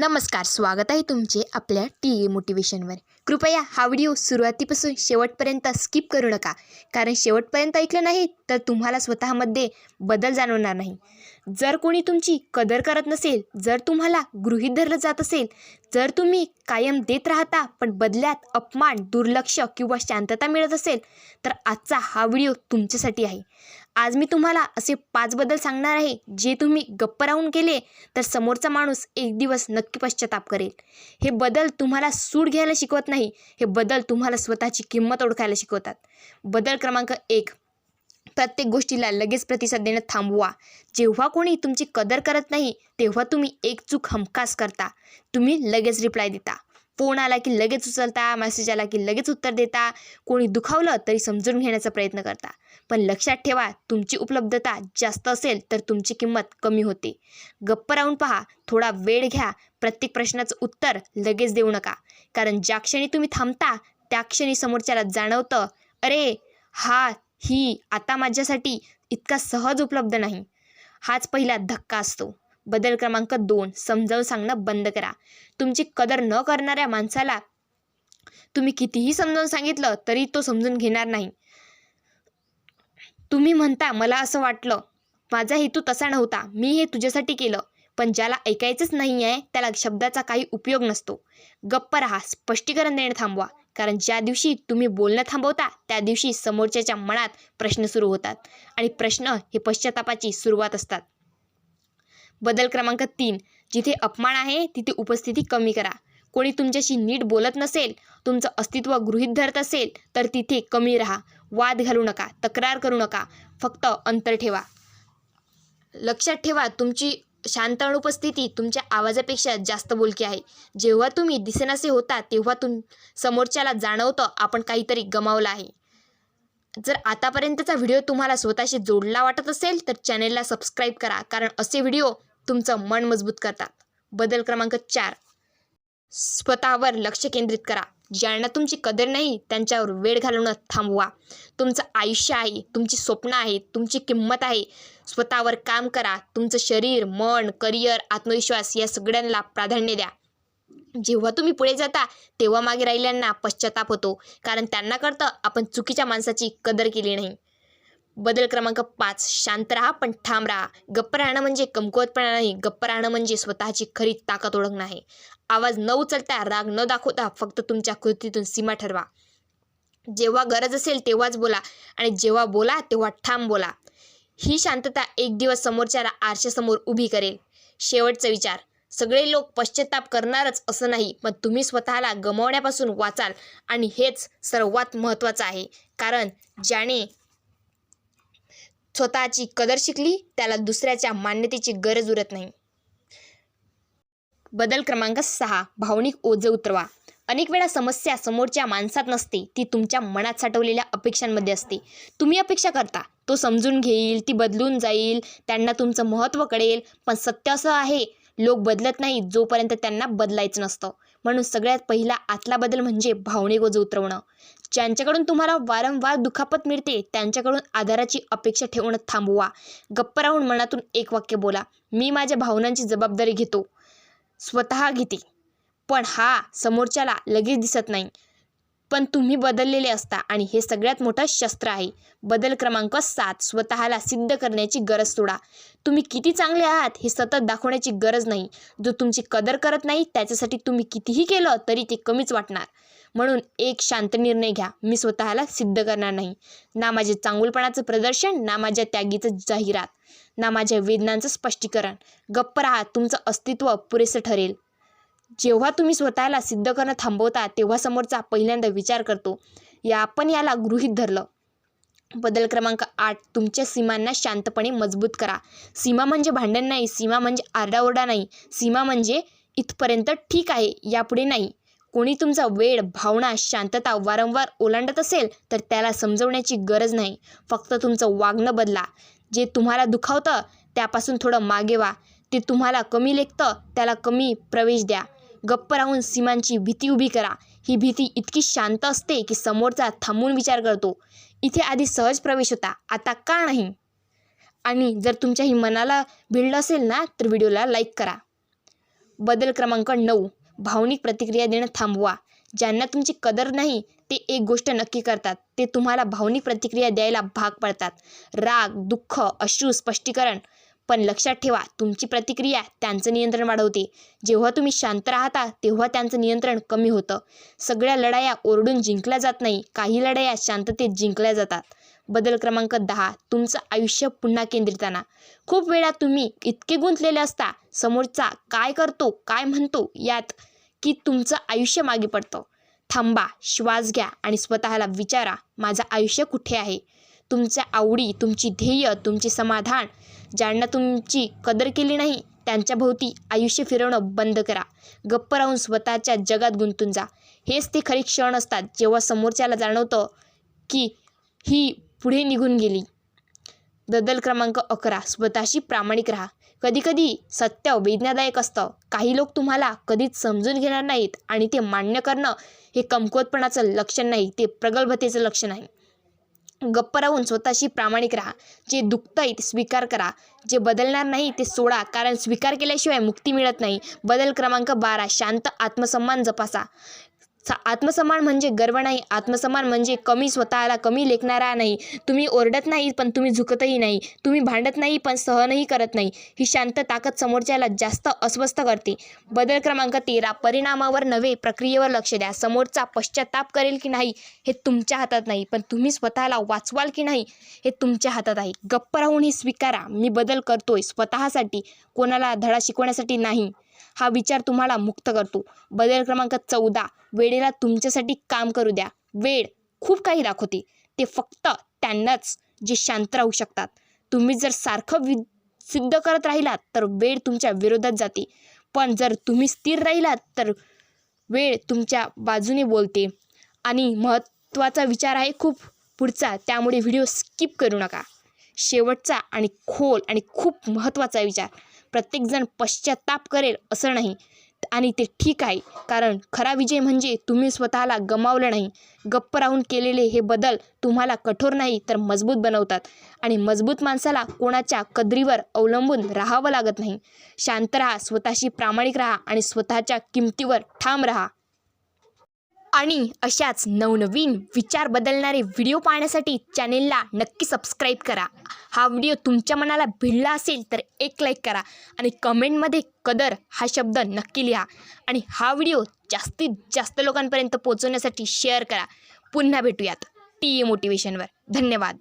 नमस्कार स्वागत आहे तुमचे आपल्या टी ए मोटिवेशनवर. कृपया हा व्हिडिओ सुरुवातीपासून शेवटपर्यंत स्किप करू नका. कारण शेवटपर्यंत ऐकलं नाही तर तुम्हाला स्वतःमध्ये बदल जाणवणार नाही. जर कोणी तुमची कदर करत नसेल जर तुम्हाला गृहीत धरलं जात असेल जर तुम्ही कायम देत राहता पण बदल्यात अपमान दुर्लक्ष किंवा शांतता मिळत असेल तर आजचा हा व्हिडिओ तुमच्यासाठी आहे. आज मी तुम्हाला असे पाच बदल सांगणार आहे जे तुम्ही गप्प राहून केले तर समोरचा माणूस एक दिवस नक्की पश्चाताप करेल. हे बदल तुम्हाला सूड घ्यायला शिकवत नाही हे बदल तुम्हाला स्वतःची किंमत ओळखायला शिकवतात. बदल क्रमांक एक प्रत्येक गोष्टीला लगेच प्रतिसाद देणं थांबवा. जेव्हा कोणी तुमची कदर करत नाही तेव्हा तुम्ही एक चूक हमखास करता. तुम्ही लगेच रिप्लाय देता. फोन आला की लगेच उचलता मेसेज आला की लगेच उत्तर देता. कोणी दुखावलं तरी समजून घेण्याचा प्रयत्न करता. पण लक्षात ठेवा तुमची उपलब्धता जास्त असेल तर तुमची किंमत कमी होते. गप्प राहून पहा थोडा वेळ घ्या प्रत्येक प्रश्नाचं उत्तर लगेच देऊ नका. कारण ज्या क्षणी तुम्ही थांबता त्या क्षणी समोरच्याला जाणवतं अरे हा ही आता माझ्यासाठी इतका सहज उपलब्ध नाही. हाच पहिला धक्का असतो. बदल क्रमांक दोन समजावून सांगणं बंद करा. तुमची कदर न करणाऱ्या माणसाला तुम्ही कितीही समजावून सांगितलं तरी तो समजून घेणार नाही. तुम्ही म्हणता मला असं वाटलं. माझा हेतू तसा नव्हता. मी हे तुझ्यासाठी केलं. पण ज्याला ऐकायचंच नाही आहे त्याला शब्दाचा काही उपयोग नसतो. गप्प राहा. स्पष्टीकरण देणं थांबवा. कारण ज्या दिवशी तुम्ही बोलणं थांबवता त्या दिवशी समोरच्याच्या मनात प्रश्न सुरू होतात. आणि प्रश्न हे पश्चातापाची सुरुवात असतात. बदल क्रमांक तीन. जिथे अपमान आहे तिथे उपस्थिती कमी करा. कोणी तुमच्याशी नीट बोलत नसेल तुमचं अस्तित्व गृहीत धरत असेल तर तिथे कमी राहा. वाद घालू नका तक्रार करू नका फक्त अंतर ठेवा. लक्षात ठेवा तुमची शांत अनुपस्थिती तुमच्या आवाजापेक्षा जास्त बोलकी आहे. जेव्हा तुम्ही दिसेनासे होता तेव्हा तुम समोरच्याला जाणवतं आपण काहीतरी गमावलं आहे. जर आतापर्यंतचा व्हिडिओ तुम्हाला स्वतःशी जोडला वाटत असेल तर चॅनेलला सबस्क्राईब करा कारण असे व्हिडिओ तुमचं मन मजबूत करतात. बदल क्रमांक चार. स्वतःवर लक्ष केंद्रित करा. ज्यांना तुमची कदर नाही त्यांच्यावर वेळ घालवणं थांबवा. तुमचं आयुष्य आहे तुमची स्वप्न आहेत तुमची किंमत आहे. स्वतःवर काम करा तुमचं शरीर मन करिअर आत्मविश्वास या सगळ्यांना प्राधान्य द्या. जेव्हा तुम्ही पुढे जाता तेव्हा मागे राहिल्यांना पश्चाताप होतो. कारण त्यांना करतं आपण चुकीच्या माणसाची कदर केली नाही. बदल क्रमांक पाच. शांत राहा पण ठाम राहा. गप्प राहणं म्हणजे कमकुवतपणा नाही. गप्प राहणं म्हणजे स्वतःची खरी ताकद ओळखणं आहे. आवाज न उचलता राग न दाखवता फक्त तुमच्या कृतीतून सीमा ठरवा. जेव्हा गरज असेल तेव्हाच बोला आणि जेव्हा बोला तेव्हा ठाम बोला. ही शांतता एक दिवस समोरच्याला आरशासमोर उभी करेल. शेवटचा विचार. सगळे लोक पश्चाताप करणारच असं नाही पण तुम्ही स्वतःला गमावण्यापासून वाचाल आणि हेच सर्वात महत्त्वाचं आहे. कारण ज्याने स्वतःची कदर शिकली त्याला दुसऱ्याच्या मान्यतेची गरज उरत नाही. बदल क्रमांक सहा भावनिक ओझं उतरवा. अनेक वेळा समस्या समोरच्या माणसात नसते ती तुमच्या मनात साठवलेल्या अपेक्षांमध्ये असते. तुम्ही अपेक्षा करता तो समजून घेईल ती बदलून जाईल त्यांना तुमचं महत्त्व कळेल पण सत्य असं आहे लोक बदलत नाही जोपर्यंत त्यांना बदलायचं नसतं. म्हणून सगळ्यात पहिला आतला बदल म्हणजे भावनिक ओझं उतरवणं. ज्यांच्याकडून तुम्हाला वारंवार दुखापत मिळते त्यांच्याकडून आधाराची अपेक्षा ठेवणं थांबवा. गप्प राहून मनातून एक वाक्य बोला. मी माझ्या भावनांची जबाबदारी घेतो. स्वतः घेते. पण हा समोरच्याला लगेच दिसत नाही. पण तुम्ही बदललेले असता आणि हे सगळ्यात मोठं शस्त्र आहे. बदल क्रमांक सात स्वतःला सिद्ध करण्याची गरज सोडा. तुम्ही किती चांगले आहात हे सतत दाखवण्याची गरज नाही. जो तुमची कदर करत नाही त्याच्यासाठी तुम्ही कितीही केलं तरी ते कमीच वाटणार. म्हणून एक शांत निर्णय घ्या. मी स्वतःला सिद्ध करणार नाही. ना माझे चांगुलपणाचं प्रदर्शन ना माझ्या त्यागीचं जाहिरात. ना माझ्या वेदनांचं स्पष्टीकरण. गप्प राहा तुमचं अस्तित्व पुरेसं ठरेल. जेव्हा तुम्ही स्वतःला सिद्ध करणं थांबवता तेव्हा समोरचा पहिल्यांदा विचार करतो या आपण याला गृहीत धरलं. बदल क्रमांक आठ तुमच्या सीमांना शांतपणे मजबूत करा. सीमा म्हणजे भांडण नाही सीमा म्हणजे आरडाओरडा नाही. सीमा म्हणजे इथपर्यंत ठीक आहे यापुढे नाही. कोणी तुमचा वेळ भावना शांतता वारंवार ओलांडत असेल तर त्याला समजवण्याची गरज नाही. फक्त तुमचं वागणं बदला. जे तुम्हाला दुखावतं त्यापासून थोडं मागे व्हा. ते तुम्हाला कमी लेखतं त्याला कमी प्रवेश द्या. गप्प राहून सीमांची भीती उभी करा. ही भीती इतकी शांत असते की समोरचा थांबून विचार करतो. इथे आधी सहज प्रवेश होता. आता का नाही? आणि जर तुमच्याही मनाला भिडलं असेल ना तर व्हिडिओला लाईक करा. बदल क्रमांक नऊ. भावनिक प्रतिक्रिया देणं थांबवा. ज्यांना तुमची कदर नाही ते एक गोष्ट नक्की करतात. ते तुम्हाला भावनिक प्रतिक्रिया द्यायला भाग पडतात. राग दुःख अश्रू स्पष्टीकरण. पण लक्षात ठेवा तुमची प्रतिक्रिया त्यांचं नियंत्रण वाढवते. जेव्हा तुम्ही शांत राहता तेव्हा त्यांचं नियंत्रण कमी होतं. सगळ्या लढाया ओरडून जिंकल्या जात नाही. काही लढाया शांततेत जिंकल्या जातात. बदल क्रमांक दहा तुमचं आयुष्य पुन्हा केंद्रित आणा खूप वेळा तुम्ही इतके गुंतलेले असता समोरचा काय करतो काय म्हणतो यात की तुमचं आयुष्य मागे पडतं. थांबा श्वास घ्या आणि स्वतःला विचारा माझं आयुष्य कुठे आहे? तुमच्या आवडी तुमची ध्येय तुमचे समाधान ज्यांना तुमची कदर केली नाही त्यांच्या भोवती आयुष्य फिरवणं बंद करा. गप्प राहून स्वतःच्या जगात गुंतून जा. हेच ते खरे क्षण असतात जेव्हा समोरच्याला जाणवतं की ही पुढे निघून गेली. बदल क्रमांक अकरा. स्वतःशी प्रामाणिक राहा. कधीकधी सत्य वेदनादायक असतं. काही लोक तुम्हाला कधीच समजून घेणार नाहीत आणि ते मान्य करणं हे कमकुवतपणाचं लक्षण नाही ते प्रगल्भतेचं लक्षण आहे. गप्प राहून स्वतःशी प्रामाणिक राहा. जे दुखतंय ते स्वीकार करा. जे बदलणार नाही ते सोडा. कारण स्वीकार केल्याशिवाय मुक्ती मिळत नाही. बदल क्रमांक बारा. शांत आत्मसन्मान जपासा. आत्मसन्मान म्हणजे गर्व नाही. आत्मसन्मान म्हणजे कमी स्वतःला कमी लेखणारा नाही. तुम्ही ओरडत नाही पण तुम्ही झुकतही नाही. तुम्ही भांडत नाही पण सहनही करत नाही. ही शांत ताकद समोरच्याला जास्त अस्वस्थ करते. बदल क्रमांक तेरा परिणामावर नव्हे प्रक्रियेवर लक्ष द्या. समोरचा पश्चाताप करेल की नाही हे तुमच्या हातात नाही. पण तुम्ही स्वतःला वाचवाल की नाही हे तुमच्या हातात आहे. गप्प राहून हे स्वीकारा. मी बदल करतोय स्वतःसाठी. कोणाला धडा शिकवण्यासाठी नाही. हा विचार तुम्हाला मुक्त करतो. बदल क्रमांक चौदा. वेळेला तुमच्यासाठी काम करू द्या. वेळ खूप काही दाखवते. ते फक्त त्यांनाच जे शांत राहू शकतात. तुम्ही जर सारखं वि सिद्ध करत राहिलात तर वेळ तुमच्या विरोधात जाते. पण जर तुम्ही स्थिर राहिलात तर वेळ तुमच्या बाजूने बोलते. आणि महत्त्वाचा विचार आहे खूप पुढचा त्यामुळे व्हिडिओ स्किप करू नका. शेवटचा आणि खोल आणि खूप महत्त्वाचा विचार. प्रत्येकजण पश्चाताप करेल असं नाही. आणि ते ठीक आहे कारण खरा विजय म्हणजे तुम्ही स्वतःला गमावलं नाही. गप्प राहून केलेले हे बदल तुम्हाला कठोर नाही तर मजबूत बनवतात. आणि मजबूत माणसाला कोणाच्या कदरीवर अवलंबून राहावं लागत नाही. शांत राहा स्वतःशी प्रामाणिक राहा आणि स्वतःच्या किमतीवर ठाम राहा. आणि अशाच नवनवीन विचार बदलणारे व्हिडिओ पाहण्यासाठी चॅनेलला नक्की सबस्क्राईब करा. हा व्हिडिओ तुमच्या मनाला भिडला असेल तर एक लाईक करा आणि कमेंटमध्ये कदर हा शब्द नक्की लिहा आणि हा व्हिडिओ जास्तीत जास्त लोकांपर्यंत पोहोचवण्यासाठी शेअर करा. पुन्हा भेटूयात टी ए मोटिवेशनवर धन्यवाद.